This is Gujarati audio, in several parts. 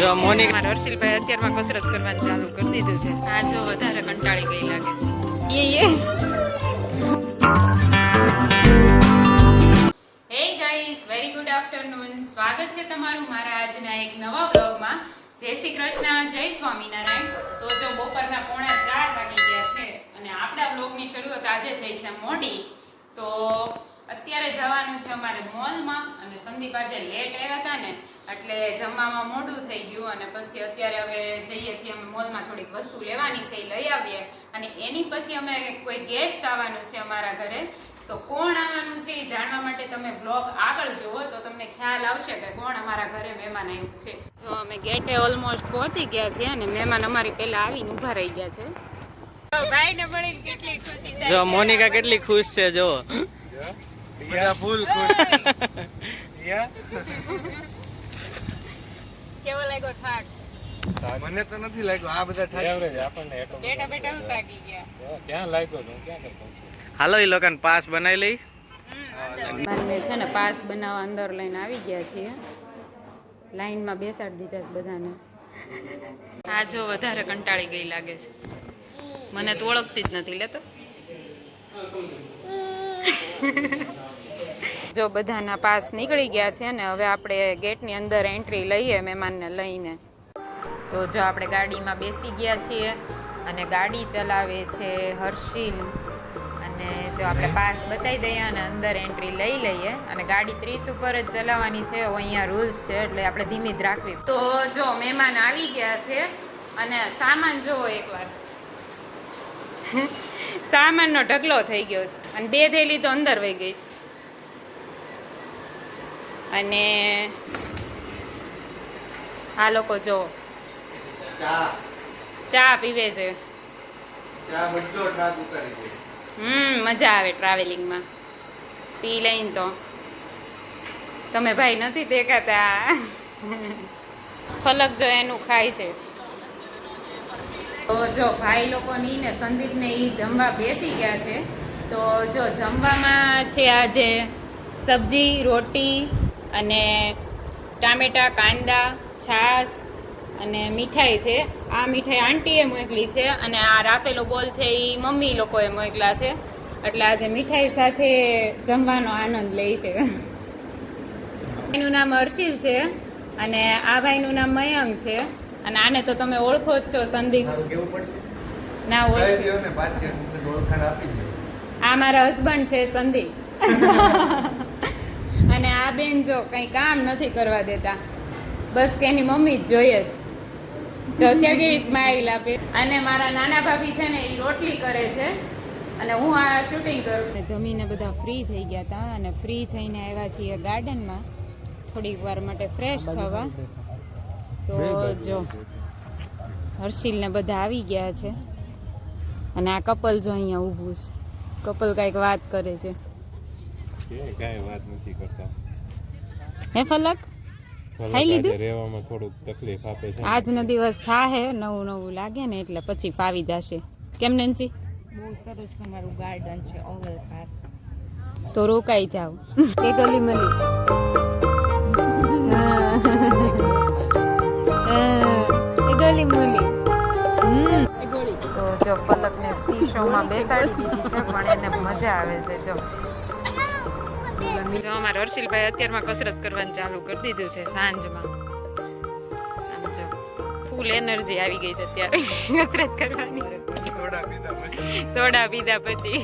જો મોનિકા હર્ષિલભાઈ અત્યારમાં કસરત કરવાનું ચાલુ કરી દીધું છે. આ જો વધારે કંટાળી ગઈ લાગે છે. એ એ. Hey guys very good afternoon સ્વાગત છે તમારું મારા આજના એક નવા બ્લોગમાં જય શ્રી કૃષ્ણ જય સ્વામિનારાયણ. તો જો બપોરના પોણા ચાર વાગી ગયા છે અને આપણા બ્લોગની શરૂઆત આજે થઈ છે મોડી. તો અત્યારે જવાનું છે અમારે મોલમાં અને સંદીપ આજે લેટ આવ્યા હતા ને એટલે જમવામાં મોડું થઈ ગયું અને પછી અત્યારે હવે જઈએ છીએ અમે મોલમાં થોડીક વસ્તુ લેવાની છે એ લઈ આવીએ. અને એની પછી અમે કોઈ ગેસ્ટ આવવાનું છે અમારા ઘરે તો કોણ આવવાનું છે એ જાણવા માટે તમે બ્લોગ આગળ જુઓ તો તમને ખ્યાલ આવશે કે કોણ અમારા ઘરે મહેમાન આવ્યું છે. જો અમે ગેટે ઓલમોસ્ટ પહોંચી ગયા છીએ અને મહેમાન અમારી પહેલાં આવીને ઊભા રહી ગયા છે. ભાઈને મળીને કેટલી ખુશી જો છે. મોનિકા કેટલી ખુશ છે જો. ફૂલ ખુશ? કેવો લાગ્યો થાક? મને તો નથી લાગ્યું આ બધા ઠાક બેટા બેટા હું થાકી ગયા. હાલો એ લોકોને પાસ બનાવી લઈ. માનવે છે ને પાસ બનાવવા અંદર લઈને આવી ગયા છીએ. લાઈનમાં બેસાડી દીધા છે બધાને. આ જો વધારે કંટાળી ગઈ લાગે છે. મને તો ઓળખતી જ નથી લેતો જો બધાના પાસ નીકળી ગયા છે ને હવે આપણે ગેટની અંદર એન્ટ્રી લઈએ મહેમાનને લઈને. તો જો આપણે ગાડીમાં બેસી ગયા છીએ અને ગાડી ચલાવે છે હર્ષિલ. અને જો આપણે પાસ બતાવી દઈએ અને અંદર એન્ટ્રી લઈ લઈએ. અને ગાડી ત્રીસ ઉપર જ ચલાવવાની છે. અહીંયા રૂલ્સ છે, એટલે આપણે ધીમી જ રાખવી. તો જો મહેમાન આવી ગયા છે અને સામાન જોવો એકવાર. સામાનનો ઢગલો થઈ ગયો છે. અને બે થેલી તો અંદર વહી ગઈ છે. અને આ લોકો જો. ચા. પીવે છે. હમ મજા આવે ટ્રાવેલિંગમાં પી લઈને તો. તમે ભાઈ નથી દેખાતા. ફલક જો એનું ખાય છે. તો જો ભાઈ લોકોની ને સંદીપને એ જમવા બેસી ગયા છે. તો જો જમવામાં છે આજે સબ્જી રોટી અને ટામેટા કાંદા છાશ અને મીઠાઈ છે. આ મીઠાઈ આંટીએ મોકલી છે અને આ રાખેલો બોલ છે એ મમ્મી લોકોએ મોકલા છે. એટલે આજે મીઠાઈ સાથે જમવાનો આનંદ લે છે. એનું નામ અર્શિલ છે અને આ ભાઈનું નામ મયંક છે. અને આને તો તમે ઓળખો જ છો સંદીપ. ના ઓળખો. આ મારા હસબન્ડ છે સંદીપ. અને આ બેન જો કંઈ કામ નથી કરવા દેતા. બસ કે એની મમ્મી જ જોઈએ છે. જો અત્યારે કેવી સ્માઇલ આપે. અને મારા નાના ભાભી છે ને એ રોટલી કરે છે. અને હું આ શૂટિંગ કરું જમીને બધા ફ્રી થઈ ગયા હતા અને ફ્રી થઈને આવ્યા છીએ ગાર્ડનમાં થોડીક વાર માટે ફ્રેશ થવા. તો જો હર્ષિલને બધા આવી ગયા છે. અને આ કપલ જો અહીંયા ઊભું છે. કપલ કાંઈક વાત કરે છે. કાંઈ વાત નથી કરતા. હે ફલક? ખાઈ લીધું? રહેવામાં થોડુંક તકલીફ આપે છે આજનો દિવસ થાહે નવું નવું લાગે ને એટલે પછી ફાવી જશે. કેમ નેન્સી? બહુ સરસ તમારું ગાર્ડન છે ઓવલ પાર્ક. તો રોકાઈ જાવ કે ગલી મલી? ગલી મલી. તો જો ફલકને સી શોમાં બેસાડી દીધી છે પણ એને મજા આવે છે જો. જો અમારા હર્ષિલભાઈ અત્યારમાં કસરત કરવાનું ચાલુ કરી દીધું છે સાંજમાં. આમ જો ફૂલ એનર્જી આવી ગઈ છે અત્યારે કસરત કરવાની. થોડા પીધા પછી. સોડા પીધા પછી.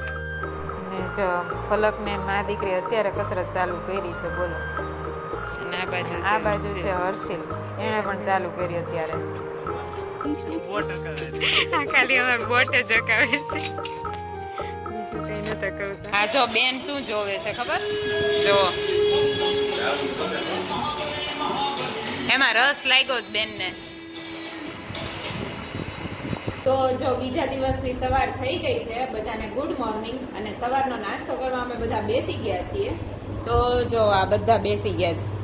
ને જો ફલકને મા દીકરી અત્યારે કસરત ચાલુ કરી છે બોલો. અને આ બાજુ આ બાજુ છે હર્ષિલ. એણે પણ ચાલુ કરી અત્યારે. આ ખાલી અમારે બોટ જ છે. કરતા જો બેન શું જોવે છે ખબર? જો. એમાં રસ લાગ્યો જ બેનને. તો જો બીજા દિવસની સવાર થઈ ગઈ છે બધાને ગુડ મોર્નિંગ અને સવારનો નાસ્તો કરવા અમે બધા બેસી ગયા છીએ. તો જો આ બધા બેસી ગયા છે.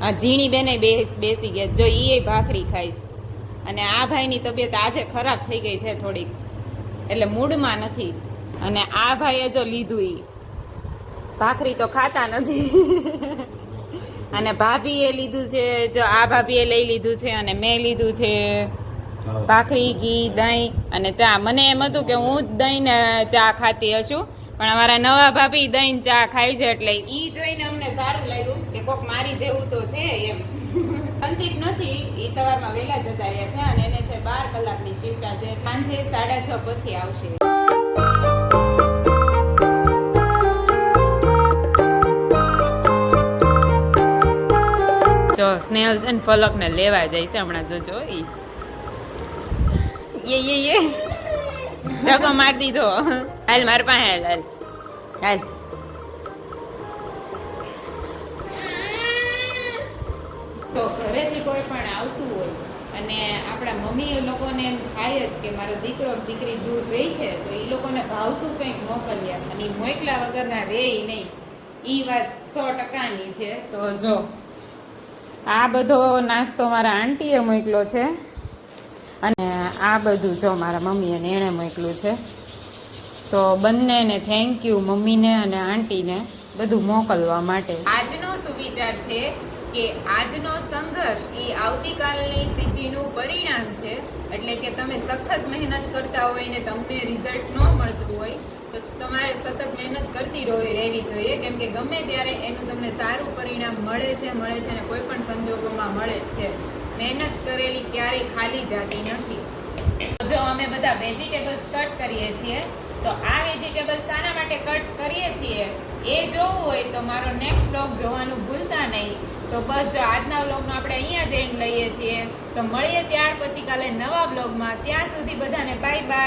આ ઝીણી બેને બેસ બેસી ગયા છે. જો એ ભાખરી ખાય છે. અને આ ભાઈની તબિયત આજે ખરાબ થઈ ગઈ છે થોડીક. એટલે મૂડમાં નથી. અને આ ભાઈએ જો લીધું ઈ. ભાખરી તો ખાતા નથી. અને ભાભીએ લીધું છે જો આ ભાભીએ લઈ લીધું છે અને મેં લીધું છે. ભાખરી ઘી દહીં અને ચા. મને એમ હતું કે હું દહીં ને ચા ખાતી હશું પણ અમારા નવા ભાભી દહીં ચા ખાય છે એટલે ઈ જોઈને અમને સારું લાગ્યું કે કોક મારી જેવું તો છે એમ. સંદીપ નથી એ સવારમાં વહેલા જતા રહ્યા છે અને એને છે બાર કલાકની શિફ્ટ આજે. સાંજે સાડા છ પછી આવશે. જો સ્નેહલ છે ને ફલકને લેવા જાય છે હમણાં જોજો ઈ યે યે યે. ધક્કો માર દીધો. હાલ માર પાસે હાલ હાલ. હાલ. તો ઘરેથી કોઈ પણ આવતું હોય અને આપણા મમ્મી લોકોને એમ થાય જ કે મારો દીકરો દીકરી દૂર રહી છે તો એ લોકોને ભાવતું કંઈક મોકલ્યા અને મોકલા વગરના રે નહીં. એ વાત સો ટકાની છે. તો જો આ બધો નાસ્તો મારા આંટીએ મોકલો છે. અને આ બધું જો મારા મમ્મી અને એણે મોકલું છે. તો બંનેને થેન્ક યુ મમ્મીને અને આંટીને બધું મોકલવા માટે. આજનો સુવિચાર છે કે આજનો સંઘર્ષ એ આવતીકાલની સિદ્ધિનું પરિણામ છે. એટલે કે તમે સખત મહેનત કરતા હોય ને તમને રિઝલ્ટ ન મળતું હોય તમારે સતત મહેનત કરતી રહે- રહેવી જોઈએ. કેમ કે ગમે ત્યારે એનું તમને સારું પરિણામ મળે છે મળે છે અને કોઈ પણ સંજોગોમાં મળે છે. મહેનત કરેલી ક્યારેય ખાલી જાતી નથી. જો અમે બધા વેજીટેબલ્સ કટ કરીએ છીએ, તો આ વેજીટેબલ શાના માટે કટ કરીએ છીએ? એ જોવું હોય તો મારો નેક્સ્ટ બ્લોગ જોવાનું ભૂલતા નહીં. તો બસ જો આજના બ્લોગનો આપણે અહીંયા જ એન્ડ લઈએ છીએ. તો મળીએ ત્યાર પછી કાલે નવા બ્લોગમાં ત્યાં સુધી બધાને બાય બાય